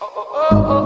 oh, oh, oh. oh.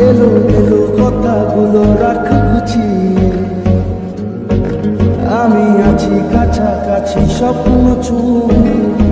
এলো এলো কথাগুলো রাখ গুছিয়ে আমি আছি কাছাকাছি স্বপ্ন চুরি